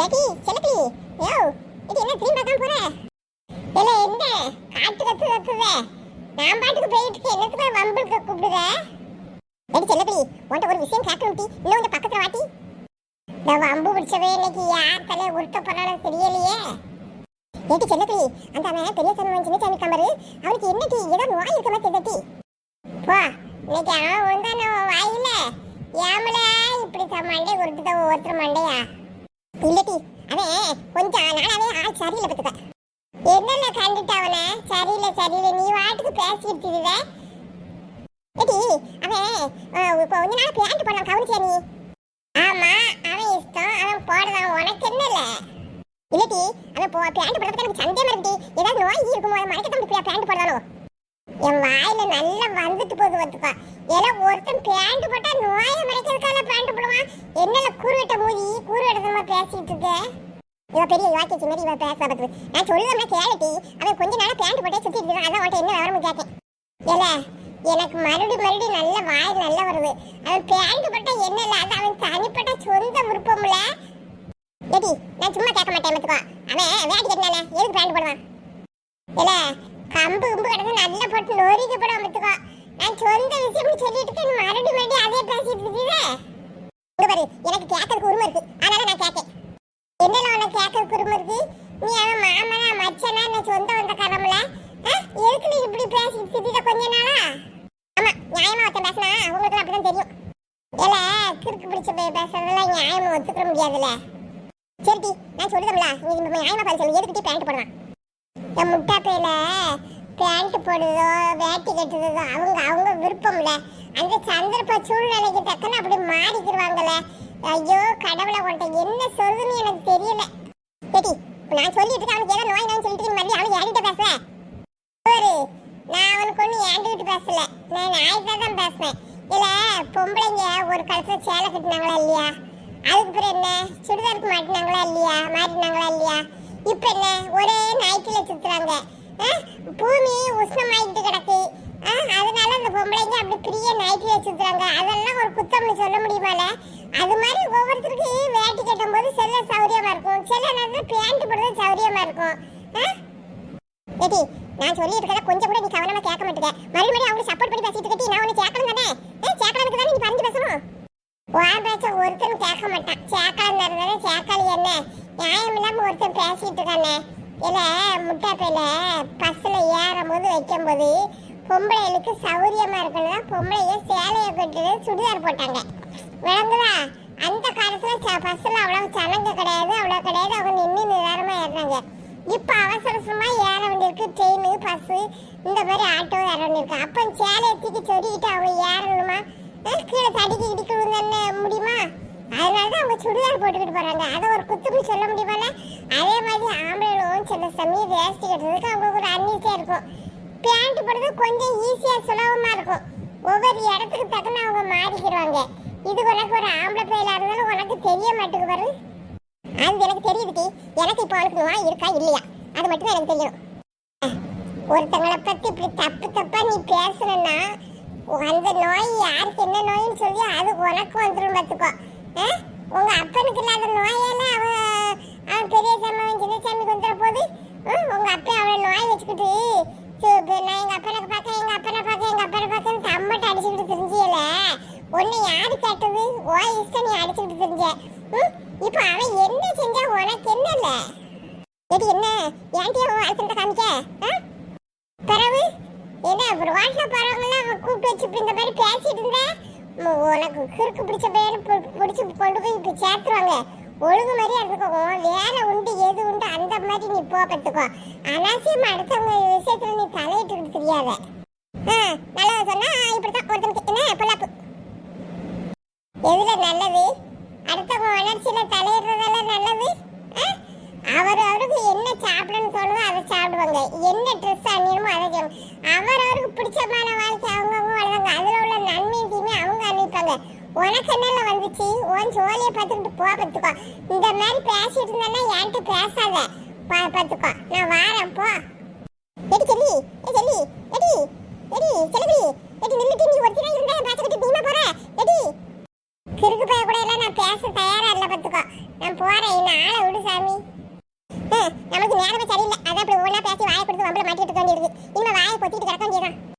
ஏடி செல்லப்பி யோ இது என்ன திரும்பி பார்க்காம போற? இல்ல என்ன காட்டு கத்து கத்துதே நான் பாட்டுக்கு போயிட்டு இருக்கேன். என்னத்துக்கு வம்புக்கு கூப்பிடுத? ஏடி செல்லப்பி உன்கிட்ட ஒரு விஷயம் கேட்கணும் இன்னும் கொஞ்சம் பக்கத்துல வாட்டி இந்த வம்பு பிடிச்சவே இன்னைக்கு யார் தலையை உருட்ட போறாலும் தெரியலையே. ஏடி செல்லப்பி அந்த அவன் பெரிய சாமி சின்ன சாமி அவனுக்கு என்ன ஏதோ நோய் இருக்க மாதிரி தெரியுது போ. இன்னைக்கு அவன் வந்தான வாயில ஏமல இப்படி மண்டை ஒருத்தர் மண்டையா? இல்லடி அவன் கொஞ்சம் நாளாவே ஆள் சரியில்லை பத்துக்க என்னென்ன கண்டுட்டு அவனை? சரியில்லை சரியில்லை. நீ வாட்டுக்கு பேசிட்டு இருந்த ஏடி அவன் இப்போ கொஞ்ச நாள் பேண்ட் போடலாம் கவனிச்சியா நீ? ஆமா அவன் இஷ்டம். அவன் போடலாம். உனக்கு என்ன இல்லை இல்லடி அவன் போ பேண்ட் போடுறதுக்கு எனக்கு சந்தேகம் இருக்குடி. ஏதாவது நோய் இருக்குமோ அதை மறைக்க தான் பேண்ட் போடலானோ? என் வாயில நல்லா வந்துட்டு போகுது வந்துப்பா ஏன்னா ஒருத்தன் பேண்ட் போட்டா நோயை மறைக்கிறதுக்கான பேண்ட் போடுவான். என்னல குருவிட்ட மூதி கூறுவிட்டதமா பேசிட்டு இருக்க இவ பெரிய யோகி சின்னதி இவ பேச பார்த்து நான் சொல்லுவேன் கேளுட்டி அவன் கொஞ்ச நாள் பேண்ட் போட்டே சுத்தி இருக்கான். அதான் உன்ட்ட என்ன விவரம் கேட்டேன். ஏல எனக்கு மறுபடி மறுபடி நல்ல வாயில் நல்லா வருது அவன் பேண்ட் போட்டா என்ன இல்ல அது அவன் தனிப்பட்ட சொந்த விருப்பம்ல. ஏடி நான் சும்மா கேட்க மாட்டேன் பார்த்துக்கோ அவன் வேட்டி கட்டினானே எதுக்கு பேண்ட் போடுவான்? இல்ல கம்பு கும்பு கிடந்து நல்லா போட்டு நொறுக்கி போட பார்த்துக்கோ நான் சொந்த விஷயம் சொல்லிட்டு இருக்கேன், மறுபடி மறுபடி அதே பேசிட்டு இருக்கீங்க இங்க பாரு எனக்கு கேட்கறதுக்கு உரிமை இருக்கு அதனால நான் கேட்டேன் என்னல உனக்கு கேட்கறதுக்கு உரிமை இருக்கு நீ அவன் மாமனா மச்சனா என்ன சொந்த வந்த கடவுள எதுக்கு நீ இப்படி பேசிட்டு திட்டிட்ட கொஞ்ச நாளா ஆமா நியாயமா ஒருத்தன் பேசினா உங்களுக்கு அப்படிதான் தெரியும் ஏல கிறுக்கு பேசுறதெல்லாம் நியாயமா ஒத்துக்க முடியாதுல்ல. சரிடி நான் சொல்லுதம்ல. நீ நியாயமா பதில் சொல்லு. எதுக்கிட்டே பேண்ட் முட்டா பேண்ட் போடுறதோ வேட்டி கட்டுறதோ அவங்க அவங்க விருப்பம்ல. அந்த சந்தர்ப்ப சூழ்நிலைக்கு தக்கன அப்படி மாறிக்கிடுவாங்கல்ல ஐயோ கடவுளை உன்ட்ட என்ன சொல்லுன்னு எனக்கு தெரியல. சரி நான் சொல்லிட்டு இருக்கேன். அவனுக்கு ஏதோ நோய் சொல்லிட்டு மறுபடியும் அவனுக்கு என்கிட்ட நான் அவனுக்கு ஒண்ணு என்கிட்ட பேசல. நான் நாய்கிட்ட தான் பேசுனேன். இல்ல பொம்பளைங்க ஒரு காலத்துல சேலை கட்டினாங்களா இல்லையா? அதுக்கு பிறகு என்ன? சுடிதாருக்கு மாட்டினாங்களா இல்லையா? மாட்டினாங்களா இல்லையா? இப்ப என்ன? ஒரே நைட்டில சுத்துறாங்க. ஆ? பூமி உஷ்ணமாயிட்டு கிடக்கு. ஆ, அதனால அந்த பொம்பளைங்க அப்படி பிரிய நைட்டில சுத்துறாங்க. அதெல்லாம் ஒரு குத்தம்னு சொல்ல முடியுமால? அது மாதிரி ஒவ்வொருத்தருக்கு வேட்டி கட்டும் போது செல்ல சௌரியமா இருக்கும். சில நேரத்தில் பேண்ட் போடுறது சௌரியமா இருக்கும். ஆ? நான் சொல்லி இருக்கத கொஞ்சம் கூட நீ கவனமா கேட்க மாட்டேங்க மறுபடியும் அவங்களுக்கு சப்போர்ட் பண்ணி பேசிட்டு இருக்கட்டி நான் உன்னை கேட்கணும் தானே? ஏ கேட்கறதுக்கு தானே நீ பறிஞ்சு பேசணும்? உன் பேச்ச ஒருத்தன் கேட்க மாட்டான். சேக்கால இருந்தாலும் சேக்காளி என்ன? நியாயம் இல்லாம ஒருத்தன் பேசிட்டு இருக்கானே. இல்ல பையில பஸ்ல ஏறும் போது வைக்கும் போது பொம்பளைகளுக்கு சௌரியமா இருக்கணும் பொம்பளைங்க சேலையை கட்டுறது சுடிதார் போட்டாங்க. விளங்குதா? அந்த காலத்துல பஸ்ஸில் பஸ்ல அவ்வளவு சனங்க கிடையாது அவ்வளவு கிடையாது. அவங்க நின்று நிதானமா ஏறினாங்க இப்போ அவசர அவசரமா ஏற வேண்டியிருக்கு ட்ரெயின் பஸ் இந்த மாதிரி ஆட்டோ ஏற வேண்டியிருக்கு. அப்போ சேலையை தூக்கி சொருகிட்டு அவங்க ஏறணுமா? கீழே தடுக்கி இடிக்கணும் தானே முடியுமா? அதனால தான் அவங்க சுடிதார் போட்டுக்கிட்டு போகிறாங்க அதை ஒரு குத்துன்னு சொல்ல முடியுமால அதே மாதிரி ஆம்பளைகளும் சில சமயம் வேஸ்ட் கட்டுறதுக்கு அவங்களுக்கு ஒரு அன்னீசியா இருக்கும். பேண்ட் போடுறது கொஞ்சம் ஈஸியாக சுலபமாக இருக்கும். ஒவ்வொரு இடத்துக்கு தக்கன அவங்க மாறிக்கிடுவாங்க. இது உனக்கு ஒரு ஆம்பளை பையில இருந்தாலும் உனக்கு தெரிய மாட்டேங்குது பாரு. அது எனக்கு தெரியுது டி. எனக்கு இப்போ அவனுக்கு நோய் இருக்கா இல்லையா? அது மட்டும் தான் எனக்கு தெரியும். ஒருத்தங்களை பத்தி இப்படி தப்பு தப்பா நீ பேசணும்னா அந்த நோய் யாருக்கு என்ன நோயின்னு சொல்லி அது உனக்கு வந்துடும் பார்த்துக்கோ. அஹ், உங்க அப்பனுக்கு இல்லாத நோயால அவன் அவன் பெரிய சாமி சின்ன சாமிக்கு வந்துட போது அஹ், உங்க அப்பா அவளை நோய் வச்சுக்கிட்டு நான் எங்க அப்பனை பார்க்க எங்க அப்பனை பார்க்க எங்க அப்பனை பார்க்கன்னு தம்மட்ட அடிச்சுக்கிட்டு தெரிஞ்சியல. உன்னை யாரு கேட்டது? ஓ இஷ்டம் நீ அடிச்சுக்கிட்டு தெரிஞ்ச. ம்? இப்ப அவன் என்ன செஞ்சா உனக்கு என்ன இல்ல எது என்ன? ஏன்டியா அவன் அழுத்தத்தை காமிக்க? ஆ? பிறகு என்ன அப்புறம் வாட்டில் போறவங்களாம் கூப்பிட்டு வச்சு இந்த மாதிரி பேசிட்டு இருந்த? உனக்கு கிறுக்கு பிடிச்ச பேர் பிடிச்சி கொண்டு போய் இப்ப சேர்த்துருவாங்க. ஒழுங்கு மாதிரியா இருந்துக்கோ வேலை உண்டு எது உண்டு அந்த மாதிரி நீ போ கத்துக்கோ அடுத்தவங்க விஷயத்துல நீ தலையிட்டு தெரியாத. ஆ, நல்லது சொன்னா இப்படித்தான் ஒருத்தனுக்கு என்ன பொல்லாப்பு? எதுல நல்லது? பிடிச்சமான வாழ்க்கை அவங்கவுங்க வாழ்வாங்க. அதில் உள்ள நன்மையும் தீமையும் அவங்க அனுப்பிப்பாங்க உனக்கு என்னல வந்துச்சு? உன் சோழியை பார்த்துக்கிட்டு போ பார்த்துக்கோ. இந்த மாதிரி பேசிட்டு இருந்தேன்னா என்கிட்ட பேசாத. பா- பார்த்துக்கோ. நான் வாரேன் போ. எடி செல்லி. ஏ Selli. Eddy. Eddy Selli eddy நின்றுட்டு நீ ஒருத்தரா இருந்தா பார்த்துக்கிட்டு பீமா போற? எடி. கிறுக்கு பைய கூட எல்லாம் நான் பேச தயாரா இல்லை பார்த்துக்கோ. நான் போறேன். என்ன ஆளை விடு சாமி. நமக்கு நேரமே சரியில்லை. அதான் இப்படி ஒவ்வொன்றா பேசி வாயை கொடுத்து வம்பளை மாட்டிட்டு வேண்டியிருக்கு. இனிமே வாயை பொத்திட்டு கிடக்க வேண்டியதான்